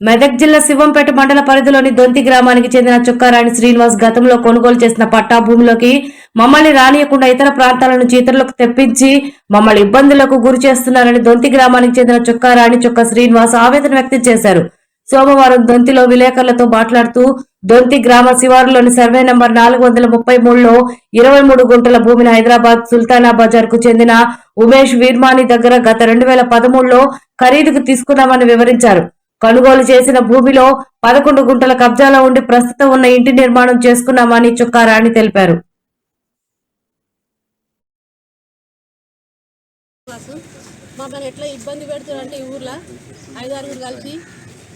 మెదక్ జిల్లా శివంపేట మండల పరిధిలోని దొంతి గ్రామానికి చెందిన చుక్కారాణి శ్రీనివాస్ గతంలో కొనుగోలు చేసిన పట్టా భూమిలోకి మమ్మల్ని రానియకుండా ఇతర ప్రాంతాల నుంచి ఇతరులకు తెప్పించి మమ్మల్ని ఇబ్బందులకు గురి చేస్తున్నారని దొంతి గ్రామానికి చెందిన చుక్కారాణి చుక్క శ్రీనివాస్ ఆవేదన వ్యక్తం చేశారు. సోమవారం దొంతిలో విలేకరులతో మాట్లాడుతూ దొంతి గ్రామ శివారులోని సర్వే నంబర్ నాలుగు వందల ముప్పై మూడులో ఇరవై మూడు గుంటల భూమిని హైదరాబాద్ సుల్తానా బజార్కు చెందిన ఉమేష్ వీర్మాని దగ్గర గత రెండు వేల పదమూడులో ఖరీదుకు తీసుకున్నామని వివరించారు. కొనుగోలు చేసిన భూమిలో పదకొండు గుంటల కబ్జాలో ఉండి ప్రస్తుతం ఉన్న ఇంటి నిర్మాణం చేసుకున్నామని చుక్కారాణి తెలిపారు. మాకు మమ్మల్ని ఎట్లా ఇబ్బంది పెడుతున్నారంటే ఈ ఊర్లో ఐదారుగురు కలిసి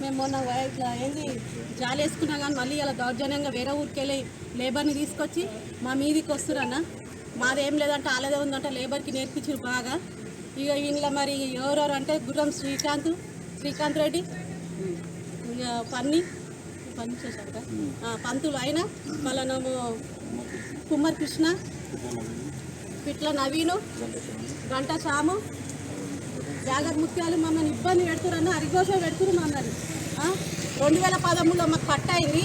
మేము మొన్న ఇట్లా ఏంది జాలి వేసుకున్నా కానీ మళ్ళీ ఇలా దౌర్జన్యంగా వేరే ఊరికి వెళ్ళి లేబర్ని తీసుకొచ్చి మా మీదికి వస్తురన్న. మాదేం లేదంటే ఆలదే ఉందంటే లేబర్కి నేర్పించారు బాగా. ఇక ఇంట్లో మరి ఎవరెవరు అంటే గుర్రం శ్రీకాంత్ శ్రీకాంత్ రెడ్డి ఇక పన్ని పని చేశారు కదా? ఆ, పంతులు అయినా మళ్ళీ కుమ్మర్ కృష్ణ పిట్ల నవీను గంట చాము జాగ్రత్త ముత్యాలు మమ్మల్ని ఇబ్బంది పెడుతురన్న అరిగోష పెడుతురు మమ్మల్ని? రెండు వేల పదమూడులో మాకు పట్ట అయింది.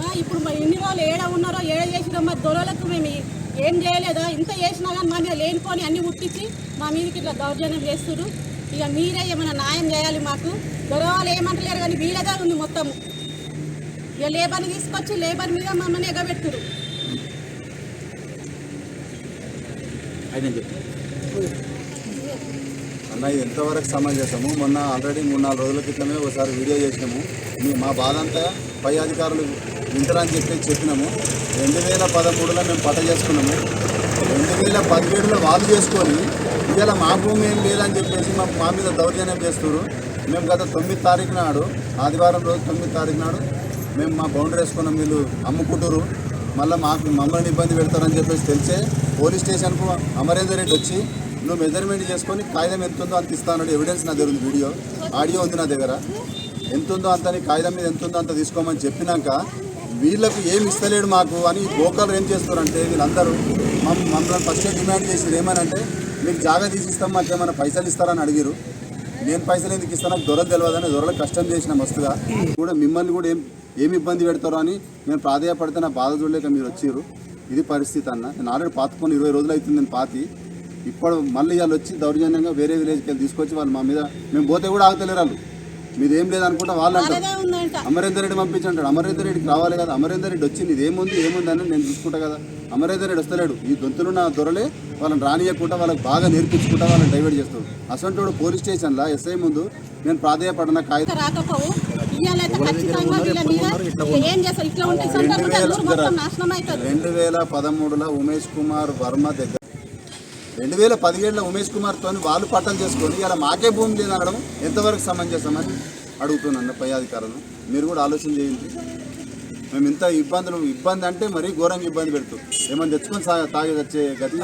ఆ, ఇప్పుడు మరి ఇన్ని రోజులు ఏడ ఉన్నారో ఏడ చేసిరో మరి దొరలకు మేము ఏం చేయలేదా? ఇంత చేసినా కానీ మా మీద లేనిపోని అన్ని ముట్టించి మా మీదకి ఇట్లా దౌర్జన్యం చేస్తున్నారు ఇక మీరే ఏమైనా న్యాయం చేయాలి మాకు. దొరవాళ్ళు ఏమంటలేరు కానీ వీళ్ళదే ఉంది మొత్తము. ఇక లేబర్ని తీసుకొచ్చి లేబర్ మీద మమ్మల్ని ఎగబెట్టురు. అన్న ఇది ఎంతవరకు సమంజసము? మొన్న ఆల్రెడీ మూడు నాలుగు రోజుల క్రితమే ఒకసారి వీడియో చేసినాము. మా బాధ అంతా పై అధికారులు వింటరని చెప్పి చెప్పినాము. రెండు వేల పదమూడులో మేము పట చేసుకున్నాము. రెండు వేల పదిహేడులో వాళ్ళు చేసుకొని ఇవాళ మా భూమి ఏం లేదని చెప్పేసి మా మా మీద దౌర్జన్యం చేస్తున్నారు. మేము గత తొమ్మిది తారీఖు నాడు ఆదివారం రోజు తొమ్మిది తారీఖు నాడు మేము మా బౌండరీ వేసుకున్నాం వీళ్ళు అమ్ముకుంటారు మళ్ళీ మాకు మమ్మల్ని ఇబ్బంది పెడతారని చెప్పేసి తెలిసే పోలీస్ స్టేషన్కు అమరేందర్ రెడ్డి వచ్చి నువ్వు మెజర్మెంట్ చేసుకొని కాగితం ఎంత ఉందో అంత ఇస్తాను ఎవిడెన్స్ నా దగ్గర ఉంది వీడియో ఆడియో ఉంది నా దగ్గర. ఎంత ఉందో అంత కాగితం మీద ఎంత ఉందో అంత తీసుకోమని చెప్పినాక వీళ్ళకు ఏం ఇస్తలేడు మాకు అని లోకల్ ఏం చేస్తారంటే వీళ్ళందరూ మమ్మల్ని ఫస్ట్ డిమాండ్ చేసింది ఏమనంటే మీకు జాగా తీసిస్తాం మాకు ఏమైనా పైసలు ఇస్తారని అడిగిరు నేను పైసలు ఎందుకు ఇస్తాను? నాకు దొరలు తెలియదని దొరలు కష్టం చేసిన మస్తుగా. కూడా మిమ్మల్ని కూడా ఏం ఏమి ఇబ్బంది పెడతారో అని నేను ప్రాధాయపడితే నా బాధ చూడలేక మీరు వచ్చిర్రు. ఇది పరిస్థితి అన్న. నేను ఆల్రెడీ పాతుకొని ఇరవై రోజులు అవుతుంది నేను పాతి. ఇప్పుడు మళ్ళీ వాళ్ళు వచ్చి దౌర్జన్యంగా వేరే విలేజ్కి వెళ్ళి తీసుకొచ్చి వాళ్ళు మా మీద మేము పోతే కూడా ఆగుతలేరు వాళ్ళు. మీది ఏం లేదనుకుంటా వాళ్ళు అంటారు అమరేందర్ రెడ్డి పంపించంటాడు. అమరేందర్ రెడ్డికి రావాలి కదా. అమరేందర్ రెడ్డి వచ్చి నీది ఏముంది ఏముంది అని నేను చూసుకుంటా కదా. అమరేందర్ రెడ్డి వస్తలేడు. ఈ దొంతులు నా దొరలే వాళ్ళని రానియకుండా వాళ్ళకి బాగా నేర్పించుకుంటా వాళ్ళని డైవర్ట్ చేస్తాడు. అసంటోడు పోలీస్ స్టేషన్లో ఎస్ఐ ముందు నేను ప్రాధాయపడిన కాగితం రాకపోవు. రెండు వేల పదమూడులో ఉమేష్ కుమార్ వర్మ దగ్గర రెండు వేల పదిహేడులో ఉమేష్ కుమార్తో వాళ్ళు పట్టలు చేసుకొని ఇలా మాకే భూమి లేదు అనడం ఎంతవరకు సమంజసమని అడుగుతున్నాను పై అధికారులు. మీరు కూడా ఆలోచన చేయండి. మేము ఇంత ఇబ్బందులు ఇబ్బంది అంటే మరీ ఘోరంగా ఇబ్బంది పెడుతూ ఏమైనా తెచ్చుకొని తాగి వచ్చే గతి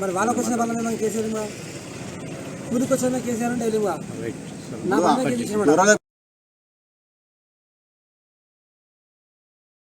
మరి వాళ్ళకి వచ్చిన వాళ్ళ మేము కేసీఆర్ కూలికి వచ్చిన కేసీఆర్ అంటే